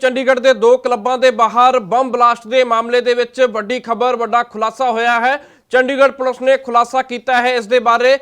ਚੰਡੀਗੜ੍ਹ ਦੇ ਦੋ ਕਲੱਬਾਂ ਦੇ ਬਾਹਰ ਬੰਬ ਬਲਾਸਟ ਦੇ ਮਾਮਲੇ ਦੇ ਵਿੱਚ ਵੱਡੀ ਖਬਰ, ਵੱਡਾ ਖੁਲਾਸਾ ਹੋਇਆ ਹੈ। ਚੰਡੀਗੜ੍ਹ ਪੁਲਿਸ ਨੇ ਖੁਲਾਸਾ ਕੀਤਾ ਹੈ ਇਸ ਦੇ ਬਾਰੇ।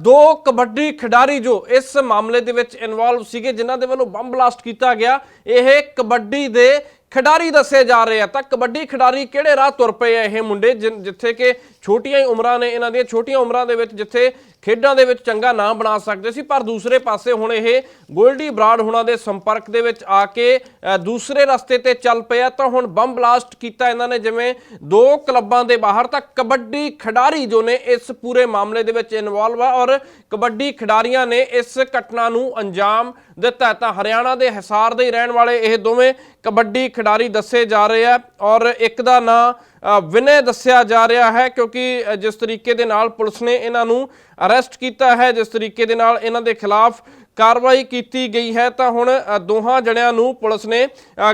ਦੋ ਕਬੱਡੀ ਖਿਡਾਰੀ ਜੋ ਇਸ ਮਾਮਲੇ ਦੇ ਵਿੱਚ ਇਨਵੋਲਵ ਸੀਗੇ, ਜਿਨ੍ਹਾਂ ਦੇ ਵੱਲੋਂ ਬੰਬ ਬਲਾਸਟ ਕੀਤਾ ਗਿਆ, ਇਹ ਕਬੱਡੀ ਦੇ ਖਿਡਾਰੀ ਦੱਸੇ ਜਾ ਰਹੇ ਆ। ਤਾਂ ਕਬੱਡੀ ਖਿਡਾਰੀ ਕਿਹੜੇ ਰਾਹ ਤੁਰ ਪਏ ਆ ਇਹ ਮੁੰਡੇ ਜਿਨ- ਜਿੱਥੇ ਕਿ ਛੋਟੀਆਂ ਹੀ ਉਮਰਾਂ ਨੇ, ਇਹਨਾਂ ਦੀਆਂ ਛੋਟੀਆਂ ਉਮਰਾਂ ਦੇ ਵਿੱਚ ਜਿੱਥੇ ਖੇਡਾਂ ਦੇ ਵਿੱਚ ਚੰਗਾ ਨਾਮ ਬਣਾ ਸਕਦੇ ਸੀ, ਪਰ ਦੂਸਰੇ ਪਾਸੇ ਹੁਣ ਇਹ ਗੋਲਡੀ ਬਰਾਡ ਹੁਣਾਂ ਦੇ ਸੰਪਰਕ ਦੇ ਵਿੱਚ ਆ ਕੇ ਦੂਸਰੇ ਰਸਤੇ ਤੇ ਚੱਲ ਪਿਆ। ਤਾਂ ਹੁਣ ਬੰਬ ਬਲਾਸਟ ਕੀਤਾ ਇਹਨਾਂ ਨੇ, ਜਿਵੇਂ ਦੋ ਕਲੱਬਾਂ ਦੇ ਬਾਹਰ, ਤਾਂ ਕਬੱਡੀ ਖਿਡਾਰੀ ਜੋ ਨੇ ਇਸ ਪੂਰੇ ਮਾਮਲੇ ਦੇ ਵਿੱਚ ਇਨਵੋਲਵ ਆ ਔਰ ਕਬੱਡੀ ਖਿਡਾਰੀਆਂ ਨੇ ਇਸ ਘਟਨਾ ਨੂੰ ਅੰਜਾਮ ਦਿੱਤਾ ਤਾਂ ਹਰਿਆਣਾ ਦੇ ਹਿਸਾਰ ਦੇ ਰਹਿਣ ਵਾਲੇ ਇਹ ਦੋਵੇਂ ਕਬੱਡੀ ਖਿਡਾਰੀ ਦੱਸੇ ਜਾ ਰਹੇ ਆ ਔਰ ਇੱਕ ਦਾ ਨਾਂ ਵਿਨੈ ਦੱਸਿਆ ਜਾ ਰਿਹਾ ਹੈ ਕਿਉਂਕਿ ਜਿਸ ਤਰੀਕੇ ਦੇ ਨਾਲ ਪੁਲਿਸ ਨੇ ਇਹਨਾਂ ਨੂੰ ਅਰੈਸਟ ਕੀਤਾ ਹੈ, ਜਿਸ ਤਰੀਕੇ ਦੇ ਨਾਲ ਇਹਨਾਂ ਦੇ ਖਿਲਾਫ ਕਾਰਵਾਈ ਕੀਤੀ ਗਈ ਹੈ ਤਾਂ ਹੁਣ ਦੋਹਾਂ ਜਣਿਆਂ ਨੂੰ ਪੁਲਿਸ ਨੇ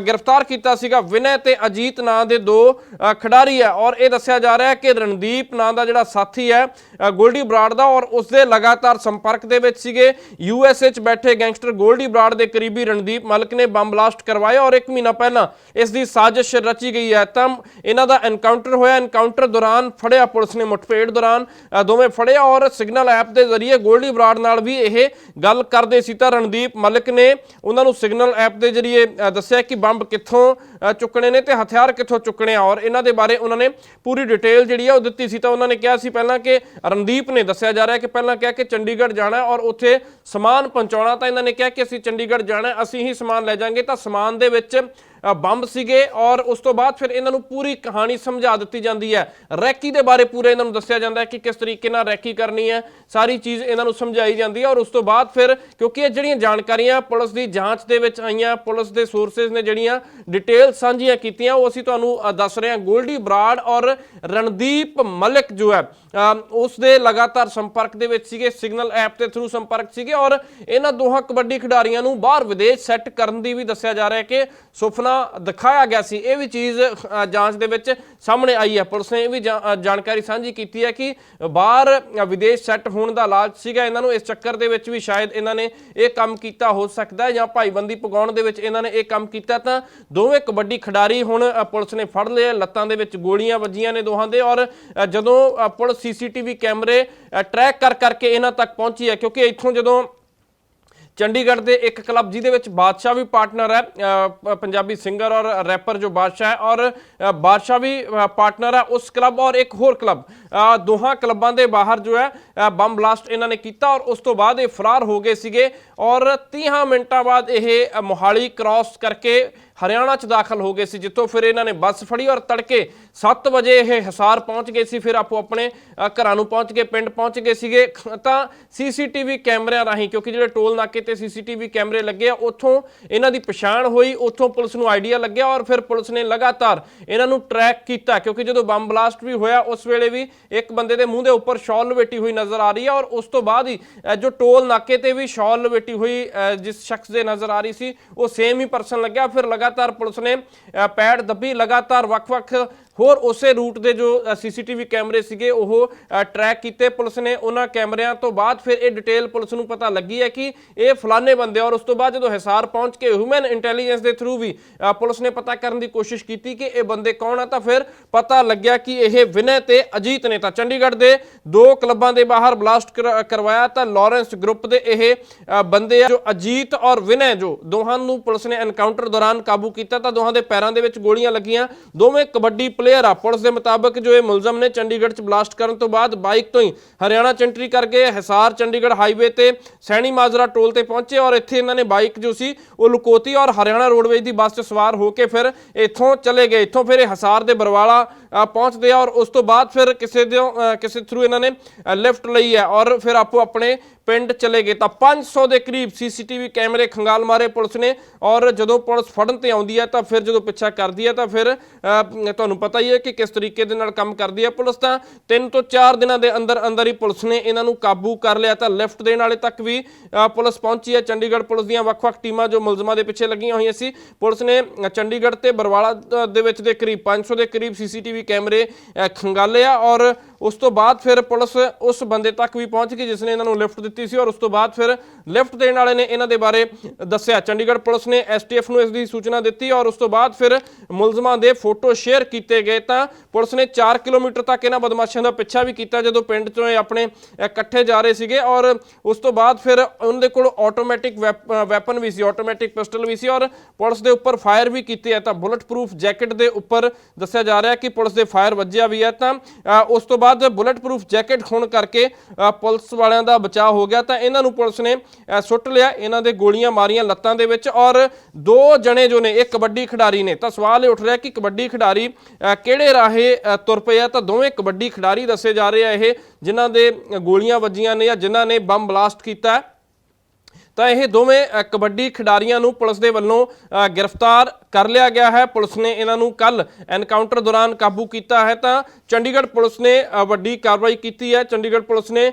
ਗ੍ਰਿਫਤਾਰ ਕੀਤਾ ਸੀਗਾ ਵਿਨੈ ਤੇ ਅਜੀਤ ਨਾਂ ਦੇ ਦੋ ਖਿਡਾਰੀ ਹੈ ਔਰ ਇਹ ਦੱਸਿਆ ਜਾ ਰਿਹਾ ਹੈ ਕਿ ਰਣਦੀਪ ਨਾਂ ਦਾ ਜਿਹੜਾ ਸਾਥੀ ਹੈ ਗੋਲਡੀ ਬਰਾੜ ਦਾ ਔਰ ਉਸ ਦੇ ਲਗਾਤਾਰ ਸੰਪਰਕ ਦੇ ਵਿੱਚ ਸੀਗੇ। ਯੂਐਸਏ 'ਚ ਬੈਠੇ ਗੈਂਗਸਟਰ ਗੋਲਡੀ ਬਰਾੜ ਦੇ ਕਰੀਬੀ ਰਣਦੀਪ ਮਲਕ ਨੇ ਬੰਬ ਬਲਾਸਟ ਕਰਵਾਇਆ ਔਰ 1 ਮਹੀਨਾ ਪਹਿਲਾਂ ਇਸ ਦੀ ਸਾਜ਼ਿਸ਼ ਰਚੀ ਗਈ ਹੈ। ਤਾਂ ਇਹਨਾਂ ਦਾ ਐਨਕਾਊਂਟਰ ਹੋਇਆ। ਐਨਕਾਊਂਟਰ ਦੌਰਾਨ ਫੜਿਆ ਪੁਲਿਸ ਨੇ ਮੁਠਭੇੜ ਦੌਰਾਨ ਦੋਵੇਂ ਫੜਿਆ ਔਰ ਸਿਗਨਲ ਐਪ ਦੇ ਜ਼ਰੀਏ ਗੋਲਡੀ ਬਰਾੜ ਨਾਲ ਵੀ ਇਹ ਗੱਲ ਕਰ ਕਰਦੇ ਸੀ ਤਾਂ ਰਣਦੀਪ ਮਲਕ ਨੇ ਉਹਨਾਂ ਨੂੰ ਸਿਗਨਲ ਐਪ ਦੇ ਜ਼ਰੀਏ ਦੱਸਿਆ ਕਿ ਬੰਬ ਕਿੱਥੋਂ ਚੁੱਕਣੇ ਨੇ ਤੇ ਹਥਿਆਰ ਕਿੱਥੋਂ ਚੁੱਕਣੇ ਆ। ਔਰ ਇਹਨਾਂ ਦੇ ਬਾਰੇ ਉਹਨਾਂ ਨੇ ਪੂਰੀ ਡਿਟੇਲ ਜਿਹੜੀ ਆ ਉਹ ਦਿੱਤੀ ਸੀ। ਤਾਂ ਉਹਨਾਂ ਨੇ ਕਿਹਾ ਸੀ ਪਹਿਲਾਂ ਕਿ ਰਣਦੀਪ ਨੇ ਦੱਸਿਆ ਜਾ ਰਿਹਾ ਕਿ ਪਹਿਲਾਂ ਕਿਹਾ ਕਿ ਚੰਡੀਗੜ੍ਹ ਜਾਣਾ ਔਰ ਉੱਥੇ ਸਮਾਨ ਪਹੁੰਚਾਉਣਾ। ਤਾਂ ਇਹਨਾਂ ਨੇ ਕਿਹਾ ਕਿ ਅਸੀਂ ਚੰਡੀਗੜ੍ਹ ਜਾਣਾ ਅਸੀਂ ਹੀ ਸਮਾਨ ਲੈ ਜਾਾਂਗੇ। ਤਾਂ ਸਮਾਨ ਦੇ ਵਿੱਚ ਬੰਬ ਸੀਗੇ ਔਰ ਉਸ ਤੋਂ ਬਾਅਦ ਫਿਰ ਇਹਨਾਂ ਨੂੰ ਪੂਰੀ ਕਹਾਣੀ ਸਮਝਾ ਦਿੱਤੀ ਜਾਂਦੀ ਹੈ। ਰੈਕੀ ਦੇ ਬਾਰੇ ਪੂਰੇ ਇਹਨਾਂ ਨੂੰ ਦੱਸਿਆ ਜਾਂਦਾ ਹੈ ਕਿ ਕਿਸ ਤਰੀਕੇ ਨਾਲ ਰੈਕੀ ਕਰਨੀ ਹੈ। ਸਾਰੀ ਚੀਜ਼ ਇਹਨਾਂ ਨੂੰ ਸਮਝਾਈ ਜਾਂਦੀ ਹੈ ਔਰ ਉਸ ਤੋਂ ਬਾਅਦ ਫਿਰ ਕਿਉਂਕਿ ਇਹ ਜਿਹੜੀਆਂ ਜਾਣਕਾਰੀਆਂ ਪੁਲਿਸ ਦੀ ਜਾਂਚ ਦੇ ਵਿੱਚ ਆਈਆਂ ਪੁਲਿਸ ਦੇ ਸੋਰਸਸ ਨੇ ਜਿਹੜੀਆਂ ਡਿਟੇਲ ਸਾਂਝੀਆਂ ਕੀਤੀਆਂ ਉਹ ਅਸੀਂ ਤੁਹਾਨੂੰ ਦੱਸ ਰਹੇ ਹਾਂ। ਗੋਲਡੀ ਬਰਾੜ ਔਰ ਰਣਦੀਪ ਮਲਿਕ ਜੋ ਹੈ ਅ, ਉਸ ਦੇ ਲਗਾਤਾਰ ਸੰਪਰਕ ਦੇ ਵਿੱਚ ਸੀਗੇ ਸਿਗਨਲ ਐਪ ਦੇ ਥਰੂ ਸੰਪਰਕ ਸੀਗੇ ਔਰ ਇਹਨਾਂ ਦੋਹਾਂ ਕਬੱਡੀ ਖਿਡਾਰੀਆਂ ਨੂੰ ਬਾਹਰ ਵਿਦੇਸ਼ ਸੈੱਟ ਕਰਨ ਦੀ ਵੀ ਦੱਸਿਆ ਜਾ ਰਿਹਾ ਹੈ ਕਿ ਸੁਪਨਾ ਦਿਖਾਇਆ ਗਿਆ ਸੀ। ਇਹ ਵੀ ਚੀਜ਼ ਜਾਂਚ ਦੇ ਵਿੱਚ ਸਾਹਮਣੇ ਆਈ ਹੈ। ਪੁਲਿਸ ਨੇ ਇਹ ਵੀ ਜਾਣਕਾਰੀ ਸਾਂਝੀ ਕੀਤੀ ਹੈ ਕਿ ਬਾਹਰ ਵਿਦੇਸ਼ ਸੈੱਟ ਹੋਣ ਦਾ ਲਾਲਚ ਸੀਗਾ। ਇਹਨਾਂ ਨੂੰ ਇਸ ਚੱਕਰ ਦੇ ਵਿੱਚ ਵੀ ਸ਼ਾਇਦ ਇਹਨਾਂ ਨੇ ਇਹ ਕੰਮ ਕੀਤਾ ਹੋ ਸਕਦਾ ਹੈ ਜਾਂ ਭਾਈਬੰਦੀ ਪਗਾਉਣ ਦੇ ਵਿੱਚ ਇਹਨਾਂ ਨੇ ਇਹ ਕੰਮ ਕੀਤਾ ਤਾਂ ਦੋਵੇਂ ਕਬੱਡੀ ਖਿਡਾਰੀ ਹੁਣ ਪੁਲਿਸ ਨੇ ਫੜ ਲਏ। ਲੱਤਾਂ ਦੇ ਵਿੱਚ ਗੋਲੀਆਂ ਵੱਜੀਆਂ ਨੇ ਦੋਹਾਂ ਦੇ ਔਰ ਅ, ਜਦੋਂ ਅ, ਪੁਲਿਸ ਸੀਸੀਟੀਵੀ ਕੈਮਰੇ ਟਰੈਕ ਕਰ ਕਰਕੇ ਇਹਨਾਂ ਤੱਕ ਪਹੁੰਚੀ ਹੈ ਕਿਉਂਕਿ ਇੱਥੋਂ ਜਦੋਂ ਚੰਡੀਗੜ੍ਹ ਦੇ ਇੱਕ ਕਲੱਬ ਜਿਹਦੇ ਵਿੱਚ ਬਾਦਸ਼ਾਹ ਵੀ ਪਾਰਟਨਰ ਹੈ ਪੰਜਾਬੀ ਸਿੰਗਰ ਔਰ ਰੈਪਰ ਜੋ ਬਾਦਸ਼ਾਹ ਹੈ ਔਰ ਬਾਦਸ਼ਾਹ ਵੀ ਪਾਰਟਨਰ ਹੈ ਉਸ ਕਲੱਬ ਔਰ ਇੱਕ ਹੋਰ ਕਲੱਬ। ਦੋਹਾਂ ਕਲੱਬਾਂ ਦੇ ਬਾਹਰ ਜੋ ਹੈ ਬੰਬ ਬਲਾਸਟ ਇਹਨਾਂ ਨੇ ਕੀਤਾ ਔਰ ਉਸ ਤੋਂ ਬਾਅਦ ਇਹ ਫਰਾਰ ਹੋ ਗਏ ਸੀਗੇ ਔਰ 30 ਮਿੰਟਾਂ ਬਾਅਦ ਇਹ ਮੋਹਾਲੀ ਕ੍ਰਾਸ ਕਰਕੇ ਹਰਿਆਣਾ ਚ ਦਾਖਲ ਹੋ ਗਏ ਸੀ, ਜਿੱਥੋਂ ਫਿਰ ਇਹਨਾਂ ਨੇ ਬੱਸ ਫੜੀ ਔਰ ਤੜਕੇ 7 ਵਜੇ ਇਹ ਹਿਸਾਰ ਪਹੁੰਚ ਗਏ ਸੀ, ਫਿਰ ਆਪੋ ਆਪਣੇ ਘਰਾਂ ਨੂੰ ਪਹੁੰਚ ਕੇ ਪਿੰਡ ਪਹੁੰਚ ਗਏ ਸੀਗੇ। ਤਾਂ ਸੀਸੀਟੀਵੀ ਕੈਮਰਿਆਂ ਰਾਹੀਂ, ਕਿਉਂਕਿ ਜਿਹੜੇ ਟੋਲ ਨਾਕੇ ਤੇ ਸੀਸੀਟੀਵੀ ਕੈਮਰੇ ਲੱਗੇ ਆ, ਉੱਥੋਂ ਇਹਨਾਂ ਦੀ ਪਛਾਣ ਹੋਈ, ਉੱਥੋਂ ਪੁਲਿਸ ਨੂੰ ਆਈਡੀਆ ਲੱਗਿਆ ਔਰ ਫਿਰ ਪੁਲਿਸ ਨੇ ਲਗਾਤਾਰ ਇਹਨਾਂ ਨੂੰ ਟਰੈਕ ਕੀਤਾ, ਕਿਉਂਕਿ ਜਦੋਂ ਬੰਬ ਬਲਾਸਟ ਵੀ ਹੋਇਆ, ਉਸ ਵੇਲੇ ਵੀ ਇੱਕ ਬੰਦੇ ਦੇ ਮੂੰਹ ਦੇ ਉੱਪਰ ਸ਼ਾਲ ਲਵੇਟੀ ਹੋਈ ਨਜ਼ਰ ਆ ਰਹੀ ਹੈ ਔਰ ਉਸ ਤੋਂ ਬਾਅਦ ਹੀ ਜੋ ਟੋਲ ਨਾਕੇ ਤੇ ਵੀ ਸ਼ਾਲ ਲਵੇਟੀ ਹੋਈ ਜਿਸ ਸ਼ਖਸ ਦੇ ਨਜ਼ਰ ਆ ਰਹੀ ਸੀ, ਉਹ ਸੇਮ ਹੀ ਪਰਸਨ ਲੱਗਿਆ, ਫਿਰ ਲਗਾ ਲਗਾਤਾਰ ਪੁਲਿਸ ਨੇ ਪੈੜ ਦੱਬੀ ਲਗਾਤਾਰ ਵੱਖ-ਵੱਖ ਹੋਰ ਉਸੇ ਰੂਟ ਦੇ ਜੋ ਸੀਸੀਟੀਵੀ ਕੈਮਰੇ ਸੀਗੇ, ਉਹ ਟਰੈਕ ਕੀਤੇ ਪੁਲਿਸ ਨੇ ਉਹਨਾਂ ਕੈਮਰਿਆਂ ਤੋਂ ਬਾਅਦ ਫਿਰ ਇਹ ਡਿਟੇਲ ਪੁਲਿਸ ਨੂੰ ਪਤਾ ਲੱਗੀ ਹੈ ਕਿ ਇਹ ਫਲਾਣੇ ਬੰਦੇ ਔਰ ਉਸ ਤੋਂ ਬਾਅਦ ਜਦੋਂ ਹਿਸਾਰ ਪਹੁੰਚ ਕੇ ਹਿਊਮਨ ਇੰਟੈਲੀਜੈਂਸ ਦੇ ਥਰੂ ਵੀ ਪੁਲਿਸ ਨੇ ਪਤਾ ਕਰਨ ਦੀ ਕੋਸ਼ਿਸ਼ ਕੀਤੀ ਕਿ ਇਹ ਬੰਦੇ ਕੌਣ ਆ, ਤਾਂ ਫਿਰ ਪਤਾ ਲੱਗਿਆ ਕਿ ਇਹ ਵਿਨੈ ਤੇ ਅਜੀਤ ਨੇ ਤਾਂ ਚੰਡੀਗੜ੍ਹ ਦੇ ਦੋ ਕਲੱਬਾਂ ਦੇ ਬਾਹਰ ਬਲਾਸਟ ਕਰਵਾਇਆ, ਤਾਂ ਲਾਰੈਂਸ ਗਰੁੱਪ ਦੇ ਇਹ ਬੰਦੇ ਆ ਜੋ ਅਜੀਤ ਔਰ ਵਿਨੈ ਜੋ ਦੋਹਾਂ ਨੂੰ ਪੁਲਿਸ ਨੇ ਐਨਕਾਊਂਟਰ ਦੌਰਾਨ ਕਾਬੂ ਕੀਤਾ, ਤਾਂ ਦੋਹਾਂ ਦੇ ਪੈਰਾਂ ਦੇ ਵਿੱਚ ਗੋਲੀਆਂ ਲੱਗੀਆਂ, ਦੋਵੇਂ ਕਬੱਡੀ ਪਲੇਅਰ ਆ ਪੁਲਿਸ ਦੇ ਮੁਤਾਬਕ ਜੋ ਇਹ ਮੁਲਜ਼ਮ ਨੇ ਚੰਡੀਗੜ੍ਹ 'ਚ ਬਲਾਸਟ ਕਰਨ ਤੋਂ ਬਾਅਦ ਬਾਈਕ ਤੋਂ ਹੀ ਹਰਿਆਣਾ 'ਚ ਕਰਕੇ ਹਿਸਾਰ ਚੰਡੀਗੜ੍ਹ ਹਾਈਵੇ ਤੇ ਸੈਣੀ ਮਾਜਰਾ ਟੋਲ ਤੇ ਪਹੁੰਚੇ ਔਰ ਇੱਥੇ ਇਹਨਾਂ ਨੇ ਬਾਈਕ ਜੋ ਸੀ ਉਹ ਲੁਕੋਤੀ ਔਰ ਹਰਿਆਣਾ ਰੋਡਵੇਜ਼ ਦੀ ਬੱਸ 'ਚ ਸਵਾਰ ਹੋ ਕੇ ਫਿਰ ਇੱਥੋਂ ਚਲੇ ਗਏ। ਇੱਥੋਂ ਫਿਰ ਇਹ ਹਿਸਾਰ ਦੇ ਬਰਵਾਲਾ ਪਹੁੰਚਦੇ ਆ ਔਰ ਉਸ ਤੋਂ ਬਾਅਦ ਫਿਰ ਕਿਸੇ ਦੇ ਕਿਸੇ ਥਰੂ ਇਹਨਾਂ ਨੇ ਲਿਫਟ ਲਈ ਹੈ ਔਰ ਫਿਰ ਆਪੋ ਆਪਣੇ ਪਿੰਡ ਚਲੇ ਗਏ ਤਾਂ 500 ਦੇ ਕਰੀਬ ਸੀਸੀਟੀਵੀ ਕੈਮਰੇ ਖੰਗਾਲ ਮਾਰੇ ਪੁਲਿਸ ਨੇ ਔਰ ਜਦੋਂ ਪੁਲਿਸ ਫੜਨ ਤੇ ਆਉਂਦੀ ਹੈ ਤਾਂ ਫਿਰ ਜਦੋਂ ਪਿੱਛਾ ਕਰਦੀ ਹੈ ਤਾਂ ਫਿਰ ਤੁਹਾਨੂੰ ਪਤਾ ਹੀ ਹੈ ਕਿ ਕਿਸ ਤਰੀਕੇ ਦੇ ਨਾਲ ਕੰਮ ਕਰਦੀ ਹੈ ਪੁਲਿਸ ਤਾਂ 3 ਤੋਂ 4 ਦਿਨਾਂ ਦੇ ਅੰਦਰ ਅੰਦਰ ਹੀ ਪੁਲਿਸ ਨੇ ਇਹਨਾਂ ਨੂੰ ਕਾਬੂ ਕਰ ਲਿਆ ਤਾਂ ਲਿਫਟ ਦੇਣ ਵਾਲੇ ਤੱਕ ਵੀ ਪੁਲਿਸ ਪਹੁੰਚੀ ਹੈ। ਚੰਡੀਗੜ੍ਹ ਪੁਲਿਸ ਦੀਆਂ ਵੱਖ-ਵੱਖ ਟੀਮਾਂ ਜੋ ਮੁਲਜ਼ਮਾਂ ਦੇ ਪਿੱਛੇ ਲੱਗੀਆਂ ਹੋਈਆਂ ਸੀ। ਪੁਲਿਸ ਨੇ ਚੰਡੀਗੜ੍ਹ ਤੇ ਬਰਵਾਲਾ ਦੇ ਵਿੱਚ ਦੇ ਕਰੀਬ 500 ਦੇ ਕਰੀਬ ਸੀਸੀਟੀਵੀ ਕੈਮਰੇ ਅ, ਖੰਗਾਲੇ ਆ ਔਰ ਉਸ ਤੋਂ ਬਾਅਦ ਫਿਰ ਪੁਲਿਸ ਉਸ ਬੰਦੇ ਤੱਕ ਵੀ ਪਹੁੰਚ ਗਈ ਜਿਸ ਨੇ ਇਹਨਾਂ ਨੂੰ ਲਿਫਟ ਦਿੱਤੀ ਸੀ ਔਰ ਉਸ ਤੋਂ ਬਾਅਦ ਫਿਰ ਲਿਫਟ ਦੇਣ ਵਾਲੇ ਨੇ ਇਹਨਾਂ ਦੇ ਬਾਰੇ ਦੱਸਿਆ। ਚੰਡੀਗੜ੍ਹ ਪੁਲਿਸ ਨੇ ਐਸਟੀਐਫ ਨੂੰ ਇਸ ਦੀ ਸੂਚਨਾ ਦਿੱਤੀ ਔਰ ਉਸ ਤੋਂ ਬਾਅਦ ਫਿਰ ਮੁਲਜ਼ਮਾਂ ਦੇ ਫੋਟੋ ਸ਼ੇਅਰ ਕੀਤੇ ਗਏ ਤਾਂ ਪੁਲਿਸ ਨੇ 4 ਕਿਲੋਮੀਟਰ ਤੱਕ ਇਹਨਾਂ ਬਦਮਾਸ਼ਾਂ ਦਾ ਪਿੱਛਾ ਵੀ ਕੀਤਾ ਜਦੋਂ ਪਿੰਡ ਚੋਂ ਇਹ ਆਪਣੇ ਇਕੱਠੇ ਜਾ ਰਹੇ ਸੀਗੇ ਔਰ ਉਸ ਤੋਂ ਬਾਅਦ ਫਿਰ ਉਹਨਾਂ ਦੇ ਕੋਲ ਆਟੋਮੈਟਿਕ ਵੈਪਨ ਵੀ ਸੀ ਆਟੋਮੈਟਿਕ ਪਿਸਟਲ ਵੀ ਸੀ ਔਰ ਪੁਲਿਸ ਦੇ ਉੱਪਰ ਫਾਇਰ ਵੀ ਕੀਤੇ ਹੈ। ਤਾਂ ਬੁਲਟ ਪ੍ਰੂਫ ਜੈਕਟ ਦੇ ਉੱਪਰ ਦੱਸਿਆ ਜਾ ਰਿਹਾ ਕਿ ਪੁਲਿਸ ਦੇ ਫਾਇਰ ਵੱਜਿਆ ਵੀ ਹੈ। ਤਾਂ ਉਸ ਤੋਂ ਬਾਅਦ ਬੁਲਟ ਪ੍ਰੂਫ ਜੈਕਟ ਹੋਣ ਕਰਕੇ ਪੁਲਿਸ ਵਾਲਿਆਂ ਦਾ ਬਚਾਅ ਹੋ ਗਿਆ ਤਾਂ ਇਹਨਾਂ ਨੂੰ ਪੁਲਿਸ ਨੇ ਸੁੱਟ ਲਿਆ। ਇਹਨਾਂ ਦੇ ਗੋਲੀਆਂ ਮਾਰੀਆਂ ਲੱਤਾਂ ਦੇ ਵਿੱਚ ਔਰ ਦੋ ਜਣੇ ਜੋ ਨੇ ਇਹ ਕਬੱਡੀ ਖਿਡਾਰੀ ਨੇ। ਤਾਂ ਸਵਾਲ ਇਹ ਉੱਠ ਰਿਹਾ ਕਿ ਕਬੱਡੀ ਖਿਡਾਰੀ ਅ, ਕਿਹੜੇ ਰਾਹੇ ਤੁਰ ਪਏ ਆ? ਤਾਂ ਦੋਵੇਂ ਕਬੱਡੀ ਖਿਡਾਰੀ ਦੱਸੇ ਜਾ ਰਹੇ ਆ ਇਹ ਜਿਨ੍ਹਾਂ ਦੇ ਗੋਲੀਆਂ ਵੱਜੀਆਂ ਨੇ ਜਾਂ ਜਿਨ੍ਹਾਂ ਨੇ ਬੰਬ ਬਲਾਸਟ ਕੀਤਾ। ਤਾਂ ਇਹ ਦੋਵੇਂ ਕਬੱਡੀ ਖਿਡਾਰੀਆਂ ਨੂੰ ਪੁਲਿਸ ਦੇ ਵੱਲੋਂ ਗ੍ਰਿਫਤਾਰ ਕਰ ਲਿਆ ਗਿਆ ਹੈ। ਪੁਲਿਸ ਨੇ ਇਹਨਾਂ ਨੂੰ ਕੱਲ ਐਨਕਾਊਂਟਰ ਦੌਰਾਨ ਕਾਬੂ ਕੀਤਾ ਹੈ। ਤਾਂ ਚੰਡੀਗੜ੍ਹ ਪੁਲਿਸ ਨੇ ਵੱਡੀ ਕਾਰਵਾਈ ਕੀਤੀ ਹੈ। ਚੰਡੀਗੜ੍ਹ ਪੁਲਿਸ ਨੇ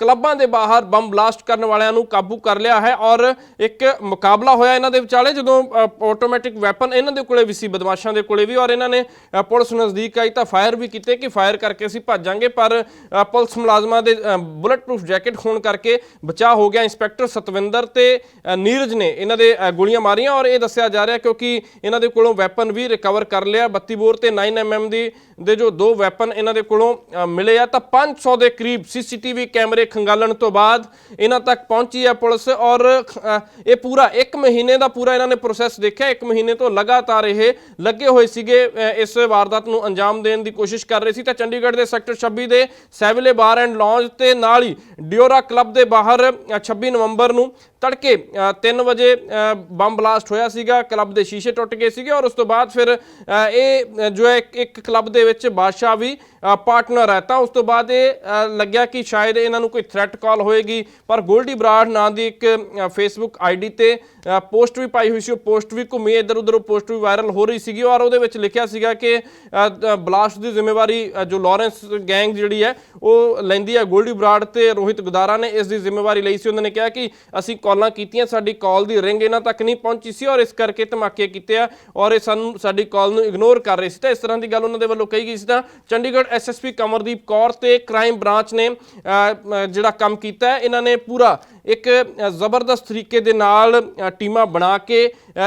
ਕਲੱਬਾਂ ਦੇ ਬਾਹਰ ਬੰਬ ਬਲਾਸਟ ਕਰਨ ਵਾਲਿਆਂ ਨੂੰ ਕਾਬੂ ਕਰ ਲਿਆ ਹੈ ਔਰ ਇੱਕ ਮੁਕਾਬਲਾ ਹੋਇਆ ਇਹਨਾਂ ਦੇ ਵਿਚਾਲੇ ਜਦੋਂ ਆਟੋਮੈਟਿਕ ਵੈਪਨ ਇਹਨਾਂ ਦੇ ਕੋਲੇ ਵੀ ਸੀ, ਬਦਮਾਸ਼ਾਂ ਦੇ ਕੋਲੇ ਵੀ ਔਰ ਇਹਨਾਂ ਨੇ ਪੁਲਿਸ ਨਜ਼ਦੀਕ ਆਈ ਤਾਂ ਫਾਇਰ ਵੀ ਕੀਤੇ ਕਿ ਫਾਇਰ ਕਰਕੇ ਅਸੀਂ ਭੱਜਾਂਗੇ। ਪਰ ਪੁਲਿਸ ਮੁਲਾਜ਼ਮਾਂ ਦੇ ਬੁਲਟ ਪ੍ਰੂਫ ਜੈਕਟ ਹੋਣ ਕਰਕੇ ਬਚਾਅ ਹੋ ਗਿਆ। ਇੰਸਪੈਕਟਰ ਸਤਵਿੰਦਰ ਤੇ ਨੀਰਜ ਨੇ ਇਹਨਾਂ ਦੇ ਗੋਲੀਆਂ ਮਾਰੀਆਂ ਔਰ ਇਹ ਦੱਸਿਆ ਜਾ ਰਿਹਾ ਕਿਉਂਕਿ ਇਹਨਾਂ ਦੇ ਕੋਲੋਂ ਵੈਪਨ ਵੀ ਰਿਕਵਰ ਕਰ ਲਿਆ। 32 ਬੋਰ ਤੇ 9 mm ਦੀ, ਦੇ ਜੋ ਦੋ ਵੈਪਨ ਇਹਨਾਂ ਦੇ ਕੋਲੋਂ ਮਿਲੇ ਆ, ਤਾਂ 500 ਦੇ ਕਰੀਬ ਸੀਸੀਟੀਵੀ ਕੈਮਰੇ ਖੰਗਾਲਣ ਤੋਂ ਬਾਅਦ ਇਹਨਾਂ ਤੱਕ ਪਹੁੰਚੀ ਹੈ ਪੁਲਿਸ ਔਰ ਇਹ ਪੂਰਾ 1 ਮਹੀਨੇ ਦਾ ਪੂਰਾ ਇਹਨਾਂ ਨੇ ਪ੍ਰੋਸੈਸ ਦੇਖਿਆ। 1 ਮਹੀਨੇ ਤੋਂ ਲਗਾਤਾਰ ਇਹ ਲੱਗੇ ਹੋਏ ਸੀਗੇ ਇਸ ਵਾਰਦਾਤ ਨੂੰ ਅੰਜਾਮ ਦੇਣ ਦੀ ਕੋਸ਼ਿਸ਼ ਕਰ ਰਹੇ ਸੀ। ਤਾਂ ਚੰਡੀਗੜ੍ਹ ਦੇ ਸੈਕਟਰ 26 ਦੇ ਸੈਵਲੇ ਬਾਰ ਐਂਡ ਲੌਂਜ ਤੇ ਨਾਲ ਹੀ ਡਿਓਰਾ ਕਲੱਬ ਦੇ ਬਾਹਰ ਅ, 26 ਨਵੰਬਰ ਨੂੰ ਤੜਕੇ 3 ਵਜੇ ਬੰਬ ਬਲਾਸਟ ਹੋਇਆ ਸੀਗਾ, ਕਲੱਬ ਦੇ ਸ਼ੀਸ਼ੇ ਟੁੱਟ ਗਏ ਸੀਗੇ ਔਰ ਉਸ ਤੋਂ ਬਾਅਦ ਫਿਰ ਇਹ ਜੋ ਹੈ, ਇੱਕ- ਕਲੱਬ ਦੇ ਵਿੱਚ ਬਾਦਸ਼ਾਹ ਵੀ ਪਾਰਟਨਰ ਹੈ। ਤਾਂ ਉਸ ਤੋਂ ਬਾਅਦ ਇਹ ਲੱਗਿਆ ਕਿ ਸ਼ਾਇਦ ਇਹਨਾਂ ਨੂੰ ਕੋਈ ਥ੍ਰੈਟ ਕਾਲ ਹੋਏਗੀ, ਪਰ ਗੋਲਡੀ ਬਰਾੜ ਨਾਂ ਦੀ ਇੱਕ ਫੇਸਬੁੱਕ ਆਈਡੀ ਤੇ ਪੋਸਟ ਵੀ ਪਾਈ ਹੋਈ ਸੀ। ਉਹ ਪੋਸਟ ਵੀ ਘੁੰਮੀ ਇੱਧਰ ਉੱਧਰ ਉਹ ਪੋਸਟ ਵੀ ਵਾਇਰਲ ਹੋ ਰਹੀ ਸੀਗੀ ਔਰ ਉਹਦੇ ਵਿੱਚ ਲਿਖਿਆ ਸੀਗਾ ਕਿ ਬਲਾਸਟ ਦੀ ਜ਼ਿੰਮੇਵਾਰੀ ਜੋ ਲਾਰੈਂਸ ਗੈਂਗ ਜਿਹੜੀ ਹੈ, ਉਹ ਲੈਂਦੀ ਹੈ। ਗੋਲਡੀ ਬਰਾੜ ਤੇ ਰੋਹਿਤ ਗੁਦਾਰਾ ਨੇ ਇਸ ਦੀ ਜ਼ਿੰਮੇਵਾਰੀ ਲਈ ਸੀ। ਉਹਨਾਂ ਨੇ ਕਿਹਾ ਕਿ ਅਸੀਂ ਕਾਲਾਂ ਕੀਤੀਆਂ, ਸਾਡੀ ਕਾਲ ਦੀ ਰਿੰਗ ਇਹਨਾਂ ਤੱਕ ਨਹੀਂ ਪਹੁੰਚੀ ਸੀ ਔਰ ਇਸ ਕਰਕੇ ਧਮਾਕੇ ਕੀਤੇ ਆ ਔਰ ਇਹ ਸਾਨੂੰ, ਸਾਡੀ ਕਾਲ ਨੂੰ ਇਗਨੋਰ ਕਰ ਰਹੇ ਸੀ। ਤਾਂ ਇਸ ਤਰ੍ਹਾਂ ਦੀ ਗੱਲ ਉਹਨਾਂ ਦੇ ਵੱਲੋਂ ਕਹੀ ਗਈ ਸੀ ਤਾਂ ਚੰਡੀਗੜ੍ਹ ਐਸਐਸਪੀ ਕਮਰਦੀਪ ਕੌਰ ਤੇ ਕ੍ਰਾਈਮ ਬ੍ਰਾਂਚ ਨੇ ਜਿਹੜਾ ਕੰਮ ਕੀਤਾ ਇਹਨਾਂ ਨੇ ਪੂਰਾ ਇੱਕ ਜ਼ਬਰਦਸਤ ਤਰੀਕੇ ਦੇ ਨਾਲ ਟੀਮਾਂ ਬਣਾ ਕੇ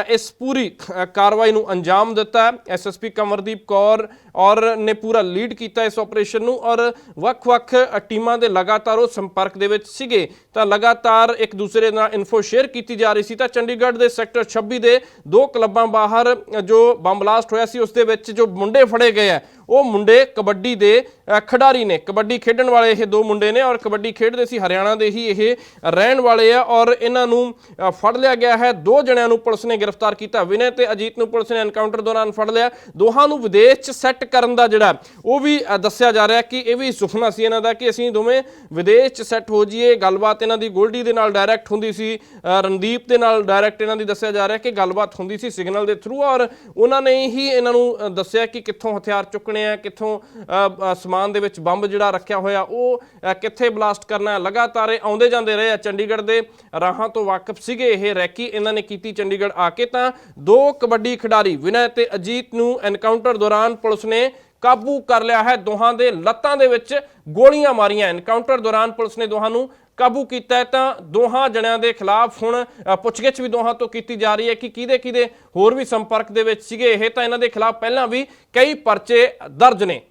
ਇਸ ਪੂਰੀ ਕਾਰਵਾਈ ਨੂੰ ਅੰਜਾਮ ਦਿੱਤਾ। ਐਸਐਸਪੀ ਕਮਰਦੀਪ ਕੌਰ ਔਰ ਨੇ ਪੂਰਾ ਲੀਡ ਕੀਤਾ ਇਸ ਆਪਰੇਸ਼ਨ ਨੂੰ ਔਰ ਵੱਖ-ਵੱਖ ਟੀਮਾਂ ਦੇ ਲਗਾਤਾਰ ਉਹ ਸੰਪਰਕ ਦੇ ਵਿੱਚ ਸੀਗੇ। ਤਾਂ ਲਗਾਤਾਰ ਇੱਕ ਦੂਸਰੇ ਨਾਲ ਇਨਫੋ ਸ਼ੇਅਰ ਕੀਤੀ ਜਾ ਰਹੀ ਸੀ। ਤਾਂ ਚੰਡੀਗੜ੍ਹ ਦੇ ਸੈਕਟਰ 26 ਦੇ ਦੋ ਕਲੱਬਾਂ ਬਾਹਰ ਜੋ ਬੰਬ ਬਲਾਸਟ ਹੋਇਆ ਸੀ, ਉਸ ਦੇ ਵਿੱਚ ਜੋ ਮੁੰਡੇ ਫੜੇ ਗਏ ਆ ਉਹ ਮੁੰਡੇ ਕਬੱਡੀ ਦੇ ਖਿਡਾਰੀ ਨੇ। ਕਬੱਡੀ ਖੇਡਣ ਵਾਲੇ ਇਹ ਦੋ ਮੁੰਡੇ ਨੇ ਔਰ ਕਬੱਡੀ ਖੇਡਦੇ ਸੀ, ਹਰਿਆਣਾ ਦੇ ਹੀ ਇਹ ਰਹਿਣ ਵਾਲੇ ਆ ਔਰ ਇਹਨਾਂ ਨੂੰ ਫੜ ਲਿਆ ਗਿਆ ਹੈ। ਦੋ ਜਣਿਆਂ ਨੂੰ ਪੁਲਿਸ ਨੇ ਗ੍ਰਿਫਤਾਰ ਕੀਤਾ। ਵਿਨੈ ਤੇ ਅਜੀਤ ਨੂੰ ਪੁਲਿਸ ਨੇ ਐਨਕਾਊਂਟਰ ਦੌਰਾਨ ਫੜ ਲਿਆ। ਦੋਹਾਂ ਨੂੰ ਵਿਦੇਸ਼ 'ਚ ਸੈੱਟ ਕਰਨ ਦਾ ਜਿਹੜਾ ਉਹ ਵੀ ਦੱਸਿਆ ਜਾ ਰਿਹਾ ਕਿ ਇਹ ਵੀ ਸੁਪਨਾ ਸੀ ਇਹਨਾਂ ਦਾ ਕਿ ਅਸੀਂ ਦੋਵੇਂ ਵਿਦੇਸ਼ 'ਚ ਸੈੱਟ ਹੋ ਜਾਈਏ। ਗੱਲਬਾਤ ਇਹਨਾਂ ਦੀ ਗੋਲਡੀ ਦੇ ਨਾਲ ਡਾਇਰੈਕਟ ਹੁੰਦੀ ਸੀ ਰਣਦੀਪ ਦੇ ਨਾਲ ਡਾਇਰੈਕਟ ਇਹਨਾਂ ਦੀ ਦੱਸਿਆ ਜਾ ਰਿਹਾ ਕਿ ਗੱਲਬਾਤ ਹੁੰਦੀ ਸੀ ਸਿਗਨਲ ਦੇ ਥਰੂ ਔਰ ਉਹਨਾਂ ਨੇ ਹੀ ਇਹਨਾਂ ਨੂੰ ਦੱਸਿਆ ਕਿ ਕਿੱਥੋਂ ਹਥਿਆਰ ਚੁੱਕਣੇ ਆ ਕਿੱਥੋਂ ਸਮਾਨ ਦੇ ਵਿੱਚ ਬੰਬ ਜਿਹੜਾ ਰੱਖਿਆ ਹੋਇਆ, ਉਹ ਕਿੱਥੇ ਬਲਾਸਟ ਕਰਨਾ ਲਗਾਤਾਰ ਇਹ ਆਉਂਦੇ ਜਾਂਦੇ ਰਹੇ ਆ ਚੰਡੀਗੜ੍ਹ ਦੇ ਰਾਹਾਂ ਤੋਂ ਵਾਕਿਫ ਸੀਗੇ ਇਹ ਰੈਕੀ, ਇਹਨਾਂ ਨੇ ਕੀਤੀ ਚੰਡੀਗੜ੍ਹ ਆ ਕੇ ਤਾਂ ਦੋ ਕਬੱਡੀ ਖਿਡਾਰੀ, ਵਿਨੈ ਤੇ ਅਜੀਤ ਨੂੰ ਐਨਕਾਊਂਟਰ ਦੌਰਾਨ ਪੁਲਿਸ ਨੇ ਕਾਬੂ ਕਰ ਲਿਆ ਹੈ। ਦੋਹਾਂ ਦੇ ਲੱਤਾਂ ਦੇ ਵਿੱਚ ਗੋਲੀਆਂ ਮਾਰੀਆਂ। ਐਨਕਾਊਂਟਰ ਦੌਰਾਨ ਪੁਲਿਸ ਨੇ ਦੋਹਾਂ ਨੂੰ ਕਾਬੂ ਕੀਤਾ ਹੈ ਤਾਂ ਦੋਹਾਂ ਜਣਿਆਂ ਦੇ ਖਿਲਾਫ ਹੁਣ ਪੁੱਛਗਿੱਛ ਵੀ ਦੋਹਾਂ ਤੋਂ ਕੀਤੀ ਜਾ ਰਹੀ ਹੈ ਕਿ ਕਿਹਦੇ ਕਿਹਦੇ ਹੋਰ ਵੀ ਸੰਪਰਕ ਦੇ ਵਿੱਚ ਸੀਗੇ। ਇਹ ਤਾਂ ਇਹਨਾਂ ਦੇ ਖਿਲਾਫ ਪਹਿਲਾਂ ਵੀ ਕਈ ਪਰਚੇ ਦਰਜ ਨੇ।